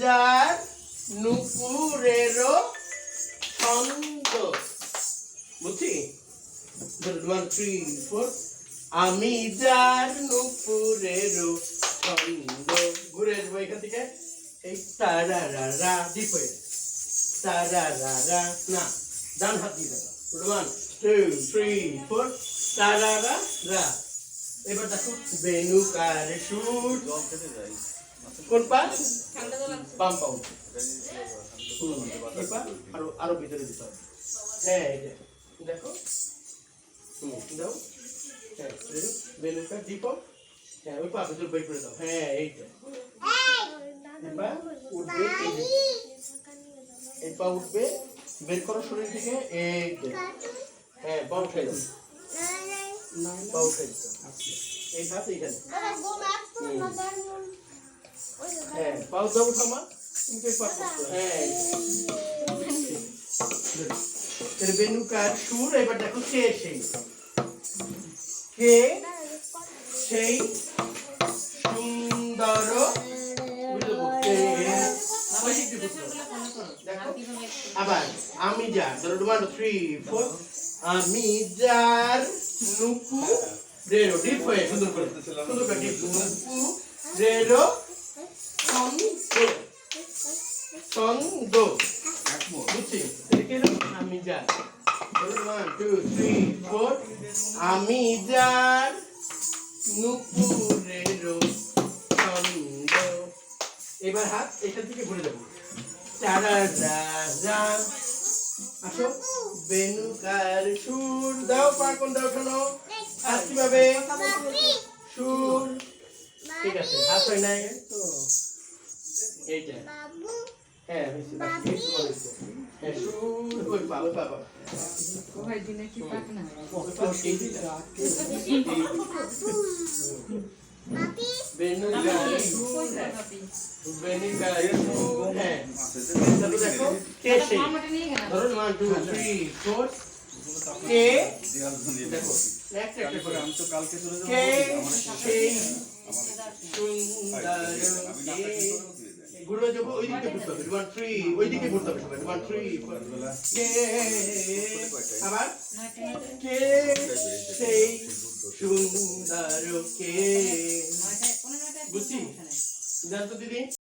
যার নুপুরেরও ছন্দ। বুঝছি ওয়ান থ্রি ফোর আমি যার নুপুরেরও ছন্দ। ঘুরে আসব এখান থেকে। এই তারা রা হয়ে তারা না, ডান হাত দিয়ে দেবো ওয়ান টু থ্রি ফোর তারা রা এবার দেখো বেনুকার সুর কোন পা বাম পা আরও আরও ভিতরে দিতে হবে। হ্যাঁ দেখো। দাও। হ্যাঁ দেখো, বেলুনটা টিপো হ্যাঁ ওই পা ভিতরে বের করে দাও। হ্যাঁ এইটা এবার উঠবে এই পা উঠবে বের করো শরীর থেকে এই হ্যাঁ পা উঠে দাও পা উঠে দিতে এই হাত এইখানে হ্যাঁ পাও দাও উঠামা তুমি তো এই হ্যাঁ এর বেনুকার সুর এবার দেখো কে সেই কে সেই আবার আমি যা, ধরো ওয়ান থ্রি ফোর আমি যার নুপু রেরো ডিপ হয়ে, সুন্দর করে সুন্দর করে ডিপ নুপু রেরো ছন্দ বুঝছি? আমি যার ওয়ান টু থ্রি ফোর আমি যার নুপুরেরো ছন্দ এবার হাত এখান থেকে ঘুরে রাজা আসো বেনুকার সুর দাও পা কোনটা ওঠানো হাত কীভাবে সুর ঠিক আছে হাত হয় নাই তো এইটা হ্যাঁ হয়েছে। হ্যাঁ সুর ওই ওই দিনে কি পাক না ওই দিকে। হ্যাঁ ধরুন কে দেখো একটা করে আমি তো কালকে চলে যাব কে ওই ঘুরতে হবে ওয়ান থ্রি ওই দিকে ঘুরতে হবে সবাই ওয়ান থ্রি কে আবার কে সেই সুন্দর কে বুঝছি জানতো দিদি?